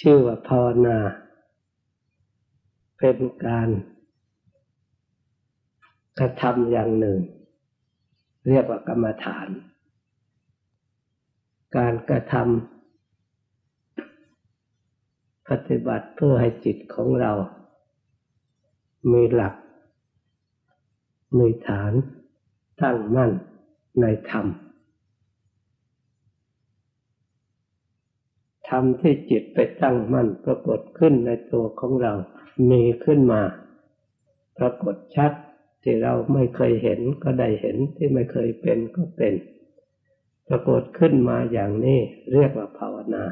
ชื่อว่าภาวนา เป็นการกระทำอย่างหนึ่ง เรียกว่ากรรมฐาน การกระทำปฏิบัติเพื่อให้จิตของเรา มีหลัก มีฐานตั้งมั่นในธรรม ธรรมที่จิตไปตั้งมั่นปรากฏขึ้นในตัวของเรา มีขึ้นมา ปรากฏชัดที่เราไม่เคยเห็นก็ได้เห็นที่ไม่เคยเป็นก็เป็น ปรากฏขึ้นมาอย่างนี้เรียกว่าภาวนา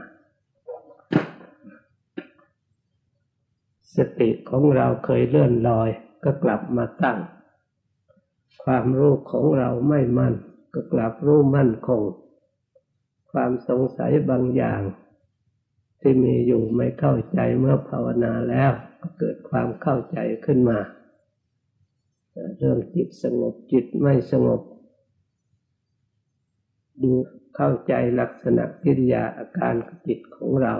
สติของเราเคยเลื่อนลอยก็กลับมาตั้ง ความรู้ของเราไม่มั่นก็กลับรู้มั่นคงความสงสัยบางอย่าง ที่มีอยู่ไม่เข้าใจเมื่อภาวนาแล้วก็เกิดความเข้าใจขึ้นมา เรื่องจิตสงบจิตไม่สงบ ดูเข้าใจลักษณะกิริยาอาการจิตของเรา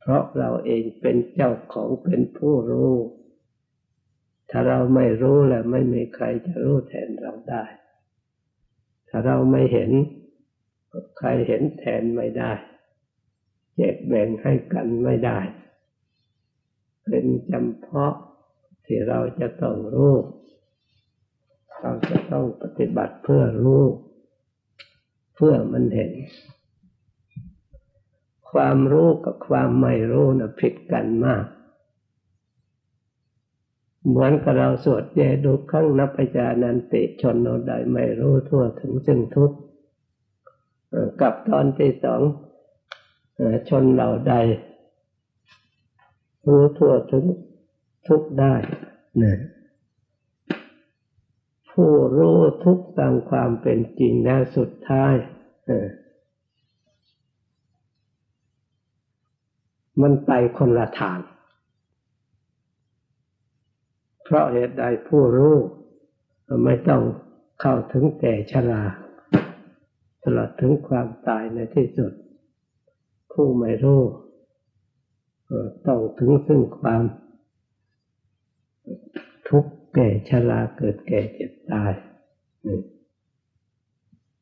เพราะเราเองเป็นเจ้าของเป็นผู้รู้ ถ้าเราไม่รู้แล้วไม่มีใครจะรู้แทนเราได้ ถ้าเราไม่เห็นใครเห็นแทนไม่ได้ จกแบ่งให้กันไม่ได้ เป็นจำเพาะที่เราจะต้องรู้ เราจะต้องปฏิบัติเพื่อรู้ เพื่อมันเห็น ความรู้กับความไม่รู้นะผิดกันมาก เหมือนกับเราสวดเยดูข้างนับปจานันติชนโนใดไม่รู้ทั่วถึงซึ่งทุกข์กับตอนที่สอง ชนเหล่าใด รู้ทั่วถึงทุกได้นะผู้รู้ทุกตามความเป็นจริงแล้วสุดท้ายมันไปคนละทาง เพราะเหตุใดผู้รู้ ไม่ต้องเข้าถึงแก่ชราตลอดถึงความตายในที่สุด ผู้ไม่รู้ต้องถึงซึ่งความทุกข์แก่ชราเกิดแก่เจ็บตาย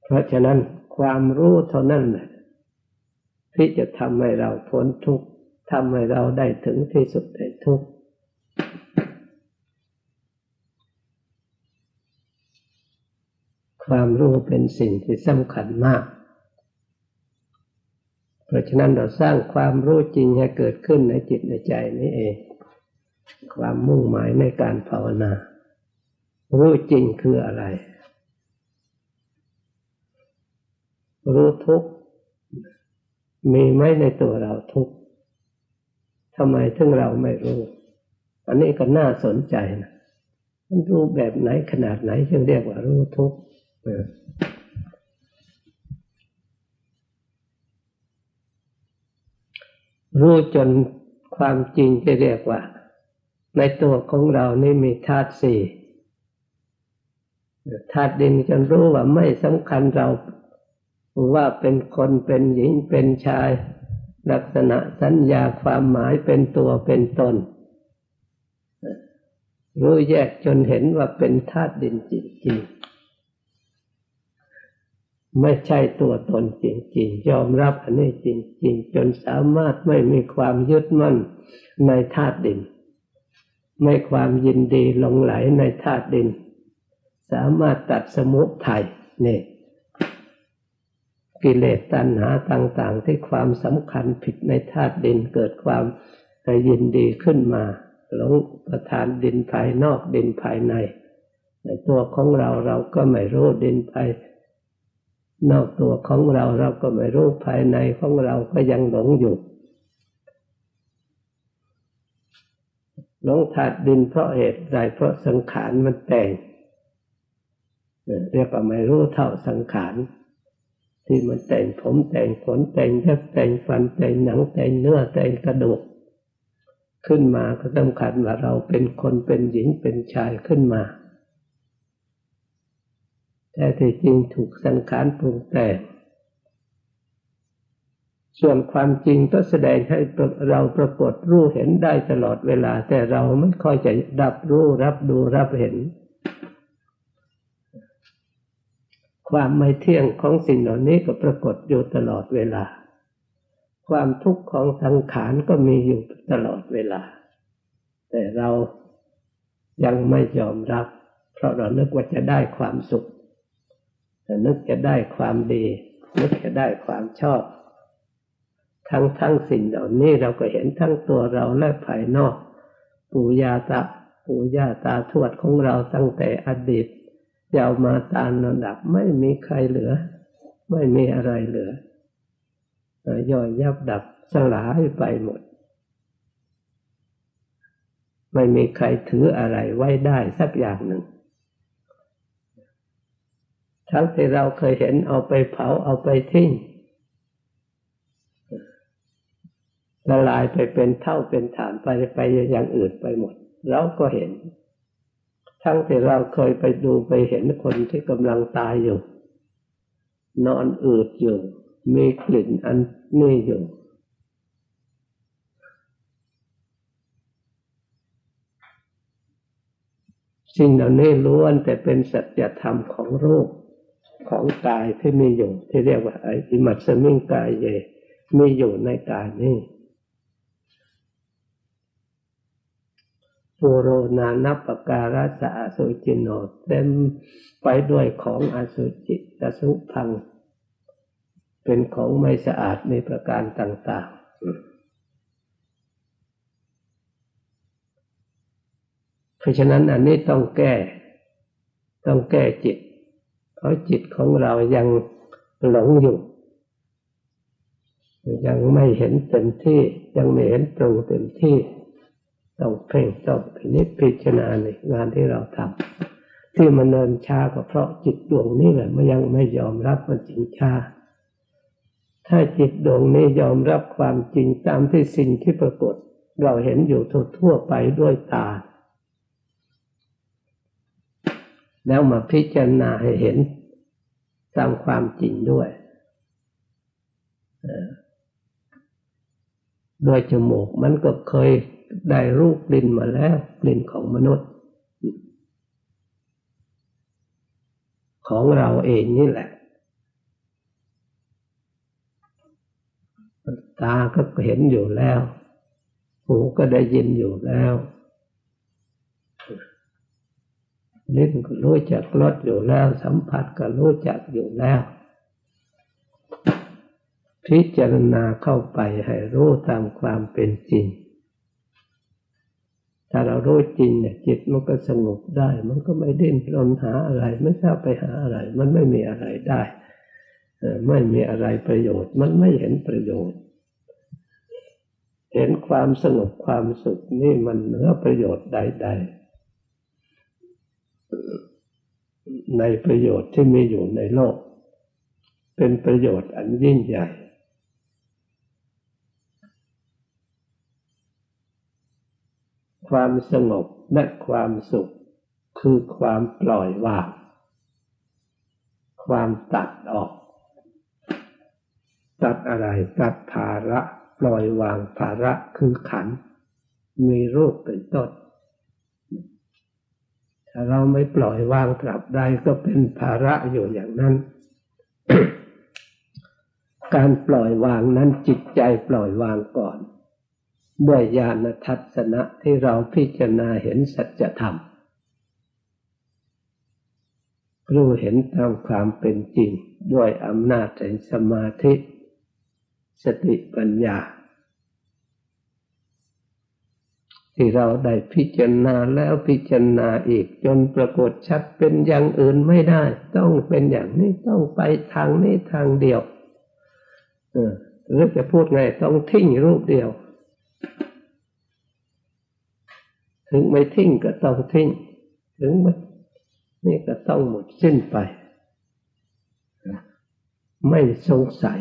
เพราะฉะนั้นความรู้เท่านั้นแหละที่จะทำให้เราพ้นทุกข์ทำให้เราได้ถึงที่สุดในทุกข์ความรู้เป็นสิ่งที่สำคัญมาก เพราะฉะนั้นเราสร้างความรู้จริงให้เกิดขึ้นในจิตในใจนี้เอง ความมุ่งหมายในการภาวนา รู้จริงคืออะไร รู้ทุกมีไหมในตัวเราทุกทำไมถึงเราไม่รู้ อันนี้ก็น่าสนใจนะมันรู้แบบไหนขนาดไหนจึงเรียกว่ารู้ทุก รู้จนความจริงจะเรียกว่า ในตัวของเรานี่มีธาตุสี่ธาตุดินจนรู้ว่าไม่สำคัญเราว่าเป็นคนเป็นหญิงเป็นชาย ลักษณะสัญญาความหมายเป็นตัวเป็นตน รู้แยกจนเห็นว่าเป็นธาตุดินจริงๆ ไม่ใช่ตัวตนจริงๆ ยอมรับอันนี้จริง ๆ จนสามารถไม่มีความยึดมั่นในธาตุดิน ไม่ความยินดีหลงไหลในธาตุดิน สามารถตัดสมุทัยนี่กิเลสตัณหาต่าง ๆ ที่ความสำคัญผิดในธาตุดินเกิดความยินดีขึ้นมาหลงประทานดินภายนอกดินภายในในตัวของเราเราก็ไม่รู้ดินภาย นอกตัวของเราเราก็ไม่รู้ภายในของเราก็ยังหลงอยู่หลงถาดดินเพราะเหตุใดเพราะสังขารมันแต่งเรียกว่าไม่รู้เท่าสังขารที่มันแต่งผมแต่งขนแต่งเล็บแต่งฟันแต่งหนังแต่งเนื้อแต่งกระดูก ขึ้นมาก็สำคัญว่าเราเป็นคนเป็นหญิงเป็นชายขึ้นมา แต่ที่จริงถูกสังขารปรุงแต่งส่วนความจริงก็แสดงให้เราปรากฏรู้เห็นได้ตลอดเวลา แต่เราไม่ค่อยจะรับรู้รับดูรับเห็น ความไม่เที่ยงของสิ่งเหล่านี้ก็ปรากฏอยู่ตลอดเวลา ความทุกข์ของสังขารก็มีอยู่ตลอดเวลา แต่เรายังไม่ยอมรับ เพราะเรานึกว่าจะได้ความสุข นึกจะได้ความดี นึกจะได้ความชอบ ทั้งทั้งสิ่งเหล่านี้เราก็เห็นทั้งตัวเราและภายนอก ปู่ย่าตาปู่ย่าตาทวดของเราตั้งแต่อดีตยาวมาตามระดับไม่มีใครเหลือ ไม่มีอะไรเหลือย่อยยับดับสลายไปหมด ไม่มีใครถืออะไรไว้ได้สักอย่างหนึ่ง ทั้งที่เราเคยเห็นเอาไปเผาเอาไปทิ้งละลายไปเป็นเท่าเป็นฐานไปไปอย่างอื่นไปหมด เราก็เห็น ทั้งที่เราเคยไปดูไปเห็นคนที่กำลังตายอยู่ นอนอืดอยู่ มีกลิ่นอันนี้อยู่ สิ่งเหล่านี้ล้วนแต่เป็นสัจธรรมของรูป ของกายที่มีอยู่ ที่เรียกว่าไอ้อิมัตสมิงกายเยมีอยู่ในกายนี้ปูโรนานับปการะสะอสุจิโนเต็มไปด้วยของอสุจิตสุพัง เป็นของไม่สะอาดในประการต่าง ๆ เพราะฉะนั้นอันนี้ต้องแก้ ต้องแก้จิต เพราะจิตของเรายังหลงอยู่ ยังไม่เห็นเต็มที่ยังไม่เห็นตรงเต็มที่ต้องเพ่งต้องพินิจพิจารณาในงานที่เราทำที่มันเนินช้าก็เพราะจิตดวงนี้แหละมันยังไม่ยอมรับมันจริงช้าถ้าจิตดวงนี้ยอมรับความจริงตามที่สิ่งที่ปรากฏ เราเห็นอยู่ทั่วไปด้วยตา แล้วมาพิจารณาให้เห็นตามความจริงด้วยโดยจมูกมันก็เคยได้รูปกลิ่นมาแล้วกลิ่นของมนุษย์ ของเราเองนี่แหละ ตาก็เห็นอยู่แล้ว หูก็ได้ยินอยู่แล้ว ลิ้นก็รู้จักรสอยู่แล้ว สัมผัสก็รู้จักอยู่แล้วพิจารณาเข้าไปให้รู้ตามความเป็นจริง ถ้าเรารู้จริงเนี่ยจิตมันก็สงบได้ มันก็ไม่ดิ้นรนหาอะไร ไม่ทราบไปหาอะไร มันไม่มีอะไรได้ ไม่มีอะไรประโยชน์ มันไม่เห็นประโยชน์ เห็นความสงบความสุขนี่มันเหนือประโยชน์ใด ๆ ในประโยชน์ที่มีอยู่ในโลก เป็นประโยชน์อันยิ่งใหญ่ ความสงบและความสุขคือความปล่อยวาง ความตัดออก ตัดอะไร ตัดภาระ ปล่อยวางภาระคือขัน มีรูปเป็นต้น ถ้าเราไม่ปล่อยวางตราบใดก็เป็นภาระอยู่อย่างนั้น การปล่อยวางนั้นจิตใจปล่อยวางก่อนด้วยญาณทัศนะที่เราพิจารณาเห็นสัจธรรมรู้เห็นตามความเป็นจริงด้วยอำนาจแห่งสมาธิ สติปัญญา ที่เราได้พิจารณาแล้วพิจารณาอีก จนปรากฏชัดเป็นอย่างอื่นไม่ได้ ต้องเป็นอย่างนี้ต้องไปทางนี้ทางเดียวหรือจะพูดไงต้องทิ้งรูปเดียว ถึงไม่ทิ้งก็ต้องทิ้ง ถึงไม่นี่ก็ต้องหมดสิ้นไป ไม่สงสัย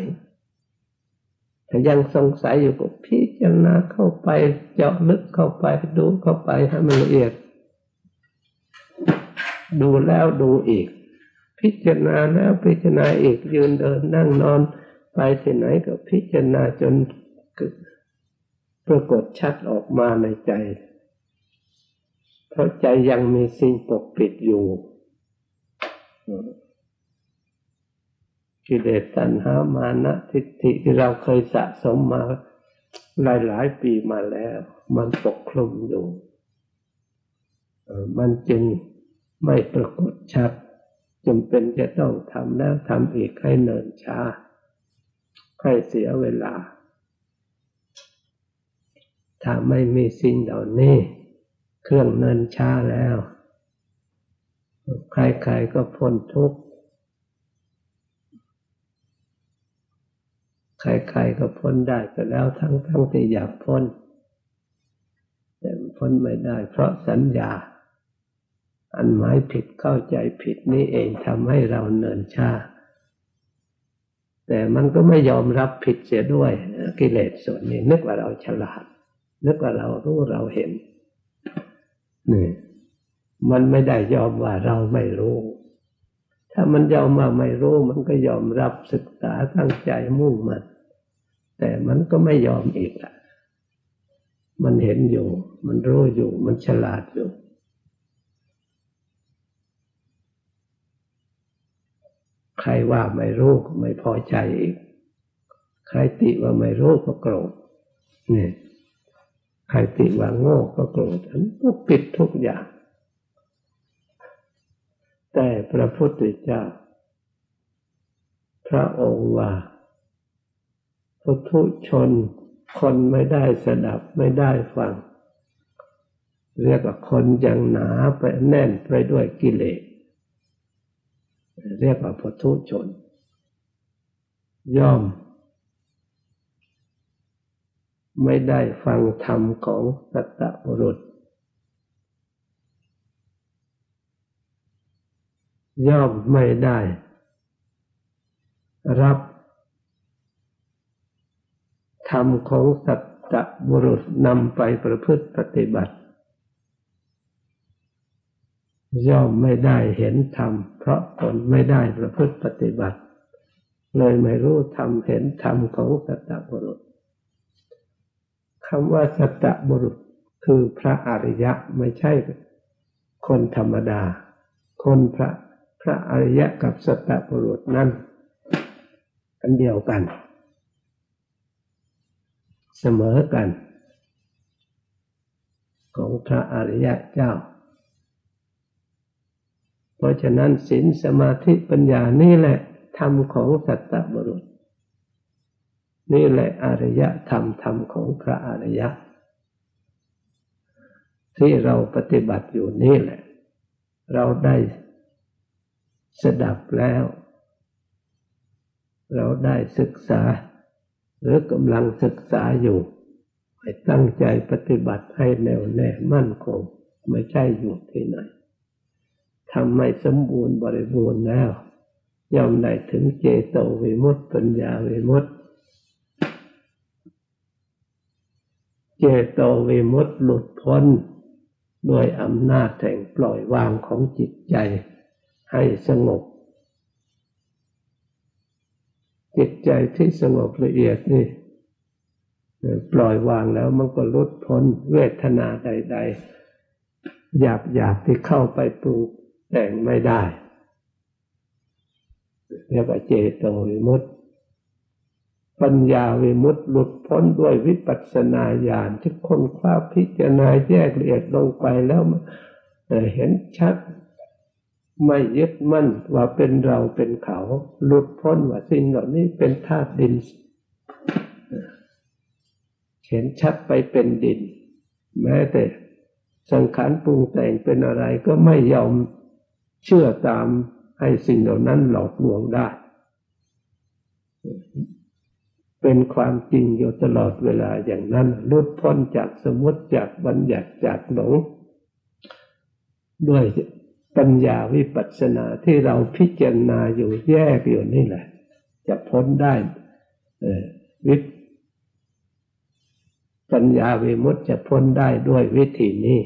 ถ้ายังสงสัยอยู่ก็พิจารณาเข้าไปเจาะลึกเข้าไปดูเข้าไปให้มันละเอียด ดูแล้วดูอีก พิจารณาแล้วพิจารณาอีกยืนเดินนั่งนอนไปที่ไหนก็พิจารณาจนปรากฏชัดออกมาในใจ เพราะใจยังมีสิ่งปกปิดอยู่ กิเลสตัณหามานะทิฏฐิที่เราเคยสะสมมาหลายหลายปีมาแล้ว มันปกคลุมอยู่ มันจึงไม่ปรากฏชัดจำเป็นจะต้องทำแล้วทำอีกให้เนินช้า ให้เสียเวลา ถ้าไม่มีสิ่งเหล่านี้ เครื่องเนินช้าแล้ว ใครๆก็พ้นทุกข์ ใครๆก็พ้นได้ไปแล้วทั้งๆทที่อยากพ้น แต่พ้นไม่ได้ เพราะสัญญา อันหมายผิดเข้าใจผิดนี่เองทำให้เราเนินชาแต่มันก็ไม่ยอมรับผิดเสียด้วยกิเลสส่วนนี้นึกว่าเราฉลาด นึกว่าเรารู้เราเห็นนี่มันไม่ได้ยอมว่าเราไม่รู้ ถ้ามันยอมว่าไม่รู้ มันก็ยอมรับศึกษาตั้งใจมุ่งมัน แต่มันก็ไม่ยอมอีกอะมันเห็นอยู่ มันรู้อยู่ มันฉลาดอยู่ ใครว่าไม่รู้ก็ไม่พอใจอีก ใครติว่าไม่รู้ก็โกรธเนี่ยใครติว่าโง่ก็โกรธอันก็ปิดทุกอย่าง แต่พระพุทธเจ้า พระองค์ว่าพุทุชนคนไม่ได้สดับไม่ได้ฟัง เรียกว่าคนยังหนาไปแน่นไปด้วยกิเลสเรียกว่าพุทุชน ย่อม ไม่ได้ฟังธรรมของสัตตบุรุษ ย่อมไม่ได้ รับธรรมของสัตบุรุษนำไปประพฤติปฏิบัติ ย่อมไม่ได้เห็นธรรม เพราะตนไม่ได้ประพฤติปฏิบัติ เลยไม่รู้ธรรมเห็นธรรมของสัตบุรุษคำว่าสัตบุรุษคือพระอริยะไม่ใช่คนธรรมดา คนพระ พระอริยะกับสัตบุรุษนั้นอันเดียวกัน เสมอกัน ของพระอริยะเจ้า เพราะฉะนั้นศีลสมาธิปัญญานี่แหละธรรมของสัตตบุรุษ นี่แหละอริยธรรมธรรมของพระอริยะ ที่เราปฏิบัติอยู่นี่แหละ เราได้ สดับแล้ว เราได้ศึกษา หรือกำลังศึกษาอยู่ให้ตั้งใจปฏิบัติให้แน่วแน่มั่นคงไม่ใช่อยู่ที่ไหนทำไม่สมบูรณ์บริบูรณ์แล้วย่อมได้ถึงเจโตวิมุตติปัญญาวิมุตติเจโตวิมุตติหลุดพ้นโดยอำนาจแห่งปล่อยวางของจิตใจ ให้สงบ จิตใจที่สงบละเอียดนี่ปล่อยวางแล้วมันก็ลดพ้นเวทนาใด ๆ หยาบๆที่เข้าไปปรุงแต่งไม่ได้ เรียกว่าเจโตวิมุตติปัญญาวิมุตติหลุดพ้นด้วยวิปัสสนาญาณที่คนคว้าพิจารณาแยกละเอียดลงไปแล้วเห็นชัด ไม่ยึดมั่นว่าเป็นเราเป็นเขา หลุดพ้นว่าสิ่งเหล่านี้เป็นธาตุดิน เห็นชัดไปเป็นดิน แม้แต่สังขารปรุงแต่งเป็นอะไรก็ไม่ยอมเชื่อตามให้สิ่งเหล่านั้นหลอกลวงได้ เป็นความจริงอยู่ตลอดเวลาอย่างนั้นลุดพ้นจากสมมติจากบัญญัติจากหลงด้วย ปัญญาวิปัสสนาที่เราพิจารณาอยู่แยกอยู่นี่แหละ จะพ้นได้วิปัญญาวิมุตจะพ้นได้ด้วยวิธีนี้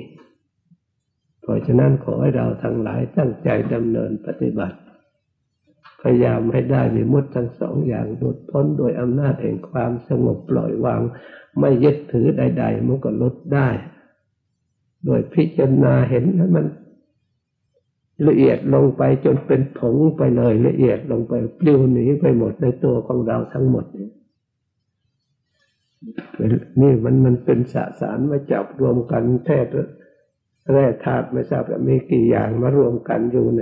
เพราะฉะนั้นขอให้เราทั้งหลายตั้งใจดำเนินปฏิบัติ พยายามให้ได้มีมุดทั้งสองอย่างหลุดพ้นโดยอำนาจแห่งความสงบปล่อยวาง ไม่ยึดถือใด ๆมันก็ลดได้ โดยพิจารณาเห็นมัน ละเอียดลงไปจนเป็นผงไปเลย ละเอียดลงไปปลิวหนีไปหมดในตัวของเราทั้งหมดนี่นี่มันมันเป็นสสารมาจับรวมกันแท้แร่ธาตุไม่ทราบมีกี่อย่างมารวมกันอยู่ใน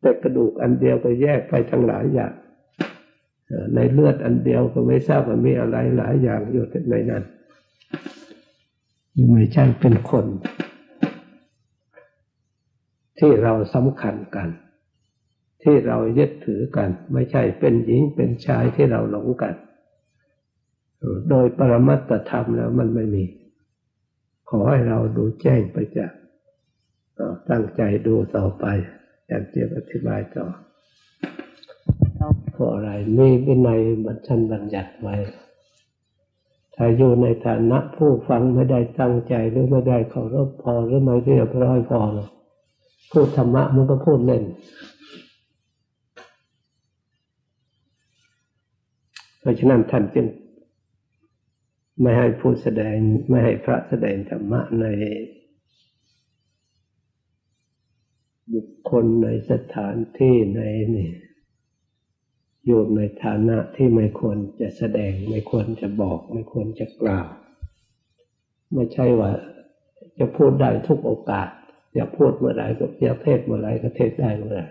แต่กระดูกอันเดียวก็แยกไปทั้งหลายอย่างในเลือดอันเดียวก็ไม่ทราบว่ามีอะไรหลายอย่างอยู่ในนั้นไม่ใช่เป็นคน ที่เราสำคัญกัน ที่เรายึดถือกัน ไม่ใช่เป็นหญิงเป็นชายที่เราหลงกัน โดยปรมัตธรรมแล้วมันไม่มี ขอให้เราดูแจ้งไปจากตั้งใจดูต่อไปอยากจะอธิบายต่อเพราะอะไรมีวินัยบัญชันบัญญัติไว้ถ้าอยู่ในฐานะผู้ฟังไม่ได้ตั้งใจหรือไม่ได้เคารพพอหรือไม่เรียบร้อยพอเพูดธรรมะมันก็พูดเล่น เพราะฉะนั้นท่านจึงไม่ให้พูดแสดงไม่ให้พระแสดงธรรมะในบุคคลในสถานที่ในนี่อยู่ในฐานะที่ไม่ควรจะแสดง ไม่ควรจะบอก ไม่ควรจะกล่าว ไม่ใช่ว่าจะพูดได้ทุกโอกาส อยากพูดเมื่อไรก็อยากเทศเมื่อไรก็เทศได้เมื่อไร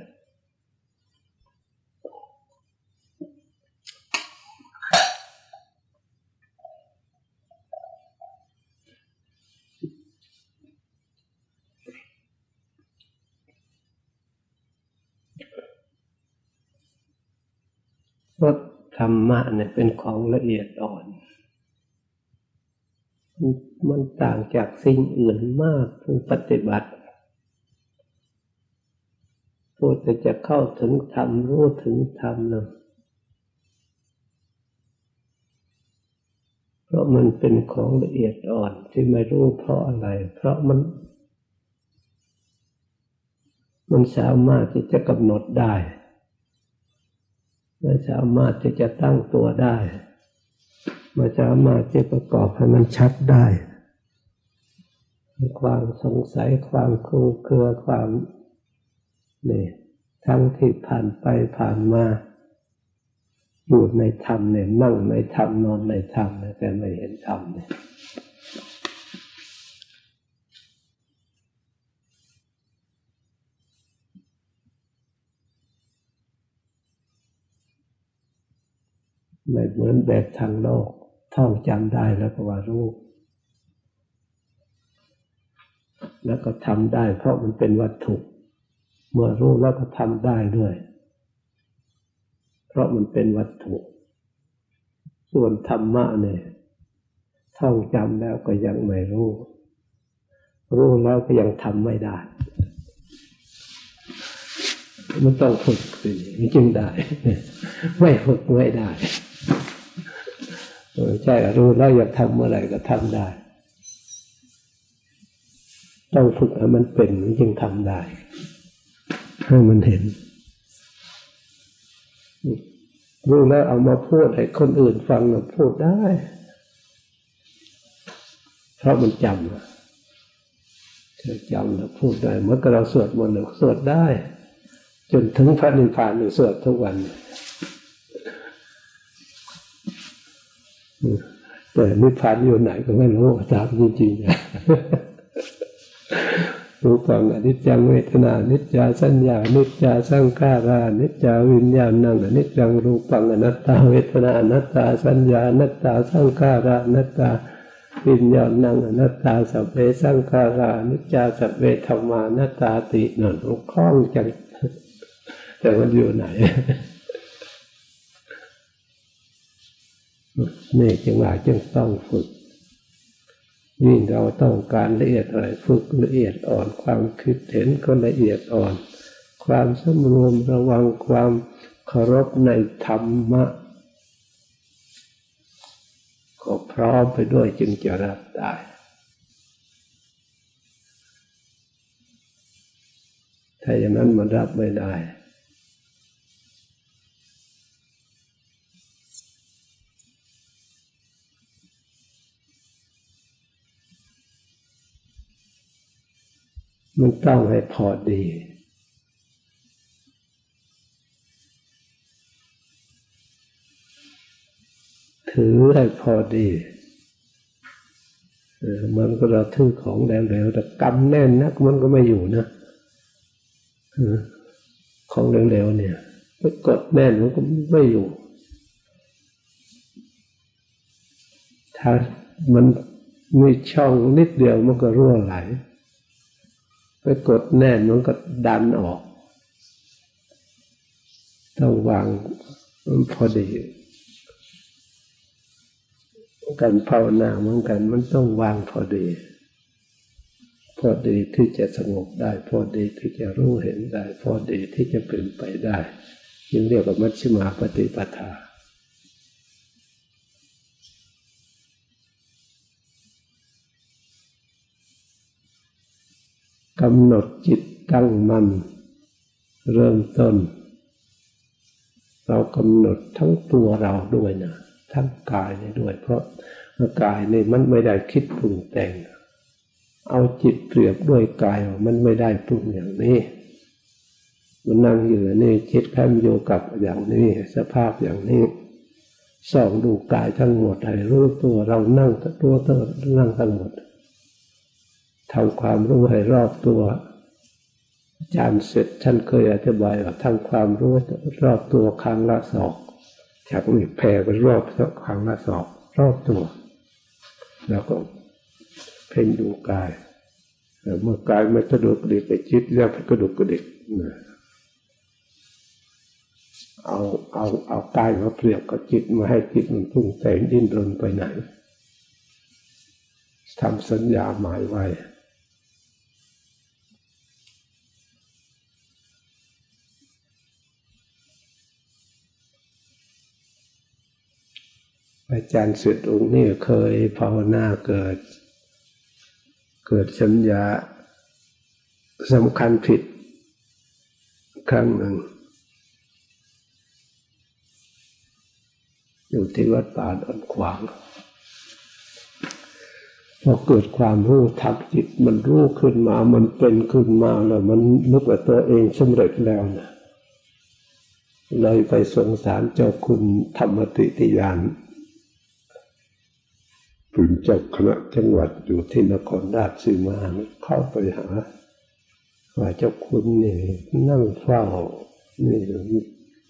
เพราะธรรมะเนี่ยเป็นของละเอียดอ่อน มันต่างจากสิ่งอื่นมากผู้ปฏิบัติ ผู้จะเข้าถึงธรรมรู้ถึงธรรมนะเพราะมันเป็นของละเอียดอ่อนที่ไม่รู้เพราะอะไร เพราะมัน มันสามารถที่จะกำหนดได้ไม่สามารถที่จะตั้งตัวได้ไม่สามารถที่ประกอบให้มันชัดได้ ความสงสัยความคลุมเครือความ นี่ทั้งที่ผ่านไปผ่านมาอยู่ในธรรมเนี่ยนั่งในธรรมนอนในธรรมแต่ไม่เห็นธรรมเนี่ยไม่เหมือนแบบทางโลกท่องจำได้แล้วก็ว่ารู้แล้วก็ทำได้เพราะมันเป็นวัตถุ เมื่อรู้แล้วก็ทำได้ด้วย เพราะมันเป็นวัตถุ ส่วนธรรมะเนี่ยท่องจำแล้วก็ยังไม่รู้ รู้แล้วก็ยังทำไม่ได้ มันต้องฝึกสิจึงได้ ไม่ฝึกไม่ได้ใช่รู้แล้วอยากทำเมื่อไหร่ก็ทำได้ ต้องฝึกให้มันเป็นจึงทำได้ ให้มันเห็น รู้แล้วเอามาพูดให้คนอื่นฟังนะพูดได้ เพราะมันจำเธอจำแล้วพูดได้เมื่อเราสวดมนต์เราสวดได้ จนถึงพระนิพพานเราสวดทุกวันแต่นิพพานอยู่ไหนก็ไม่รู้ถามจริงๆ รูปังอนิจจังเวทนานิจจาสัญญานิจจาสังขารานิจจาวิญญาณนังอนิจจังรูปังอนัตตาเวทนาอนัตตาสัญญาอนัตตาสังขารานัตตาวิญญาณนังอนัตตาสัพเพสังขารานิจจาสัพเพธรรมานัตตาตินั่นคล้องจังแต่มันอยู่ไหนนี่จึงว่าจึงต้องฝึก ยิ่งเราต้องการละเอียดอะไรฝึกละเอียดอ่อน ความคิดเห็นก็ละเอียดอ่อน ความสมรวมระวังความเคารพในธรรมะก็พร้อมไปด้วยจึงจะรับได้ถ้าอย่างนั้นมันรับไม่ได้ มันต้องให้พอดี ถือให้พอดีมันก็เราถือของแหลวๆแต่กำแน่นนักมันก็ไม่อยู่นะของเหลวๆเนี่ยไปกดแน่นมันก็ไม่อยู่ ถ้ามันมีช่องนิดเดียวมันก็รั่วไหล ไปกดแน่นมันก็ดันออกต้องวางมันพอดีการภาวนาเหมือนกัน มันต้องวางพอดี พอดีที่จะสงบได้ พอดีที่จะรู้เห็นได้ พอดีที่จะเป็นไปได้ยึงเรียกว่ามัชฌิมาปฏิปทา กำหนดจิตตั้งมั่นเริ่มต้น เรากำหนดทั้งตัวเราด้วยนะทั้งกายนี่ด้วย เพราะกายนี่มันไม่ได้คิดปรุงแต่ง เอาจิตเปรียบด้วยกายมันไม่ได้ปรุงอย่างนี้ มันนั่งอยู่นี่จิตแค่อยู่กับอย่างนี้สภาพอย่างนี้ส่องดูกายทั้งหมดให้รู้ตัวเรานั่งตัวตัวนั่งทั้งหมด ทำความรู้ให้รอบตัวอาจารย์เสร็จท่านเคยอธิบายว่าทำความรู้รอบตัวครั้งละสองจากนี้แผ่ไปรอบครั้งละสองรอบตัว แล้วก็เพ่งดูกายเมื่อกายไม่กระดุกกระดิกไปจิตแล้วกระดุกกระดิกเอาเอาเอากายมาเปรียบกับจิตมาให้จิตมันพุ่งแต่งดิ้นรนไปไหนทำสัญญาหมายไว้ อาจารย์สุดองค์นี่เคยภาวนาเกิด เกิดสัญญาสำคัญผิดครั้งหนึ่ง อยู่ที่วัดป่าดอนขวางพอเกิดความรู้ทับจิตมันรู้ขึ้นมา มันเป็นขึ้นมาแล้วมันนึกว่าตัวเองสำเร็จแล้วนะเลยไปสงสารเจ้าคุณธรรมติติยาน เป็นเจ้าคณะจังหวัดอยู่ที่นครราชสีมาเข้าไปหาว่าเจ้าคุณนี่นั่งเฝ้านี่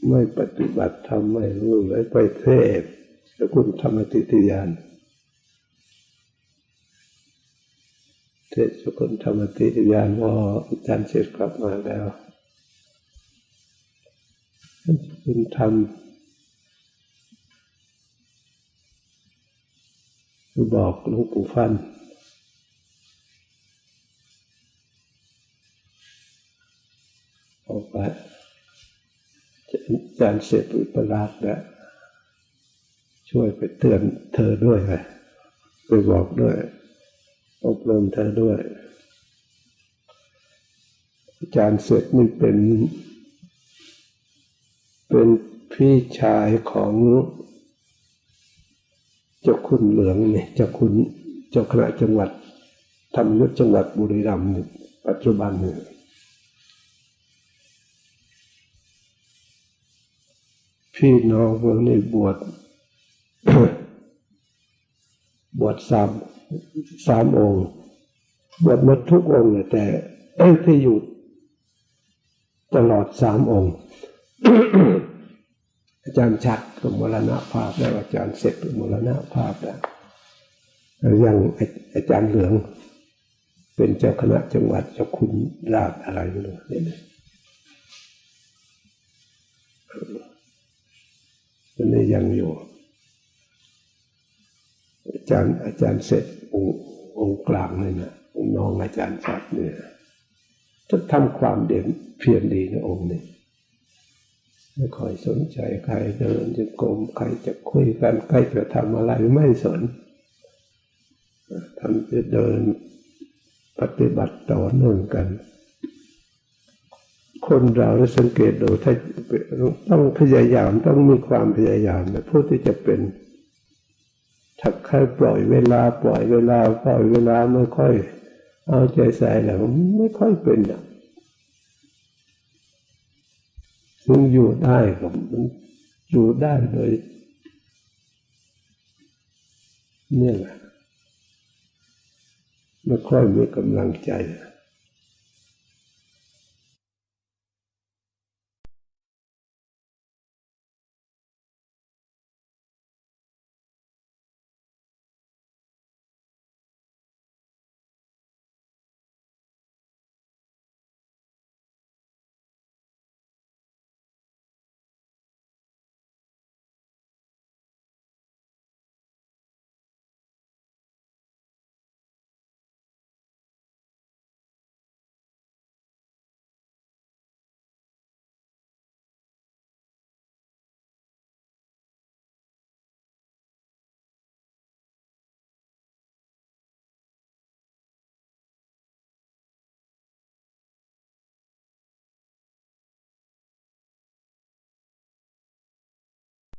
ไม่ปฏิบัติทำไม่รู้เลยไปเทศเจ้าคุณธรรมติติยานเทศเจ้าคุณธรรมติติยานว่าอาจารย์เสร็จกลับมาแล้วคุณทำ บอกหลวงปู่ฟันออกไปอาจารย์เสร็จอุปราชแล้วช่วยไปเตือนเธอด้วยไปไปบอกด้วยอบรมเธอด้วย อาจารย์เสร็จนี่เป็น เป็นพี่ชายของ เจ้าคุณเหลืองเนี่ยเจ้าคุณเจ้าคณะจังหวัดธรรมยุทธจังหวัดบุรีรัมย์ปัจจุบันเนี่ยพี่น้องพวกนี้บวชบวชสามสามองค์บวชมดทุกองค์เลยแต่เอ้ที่อยู่ตลอดสามองค์ อาจารย์ชัดก็มรณภาพแล้วอาจารย์เสร็จมรณภาพแล้วยังอาจารย์เหลือง เป็นเจ้าคณะจังหวัดเจ้าคุณราชอะไรไม่รู้เนี่ยมันนี้ยังอยู่ อาจารย์อาจารย์เสร็จองค์องกลางเลยนะองค์น้องอาจารย์ชัดเนี่ยจะทำความเด่นเพียรดีในองค์นี้ ไม่ค่อยสนใจใครเดินจะกรมใครจะคุยกันใครจะทำอะไรไม่สนทำจะเดินปฏิบัติต่อเนื่องกัน คนเราได้สังเกตดูถ้าต้องพยายามต้องมีความพยายามนะผู้ที่จะเป็นถ้าใครปล่อยเวลาปล่อยเวลาปล่อยเวลาไม่ค่อย เอาใจใส่แล้วไม่ค่อยเป็นหรอก มันอยู่ได้ครับมันอยู่ได้โดย เนี่ยแหละไม่ค่อยมีกำลังใจ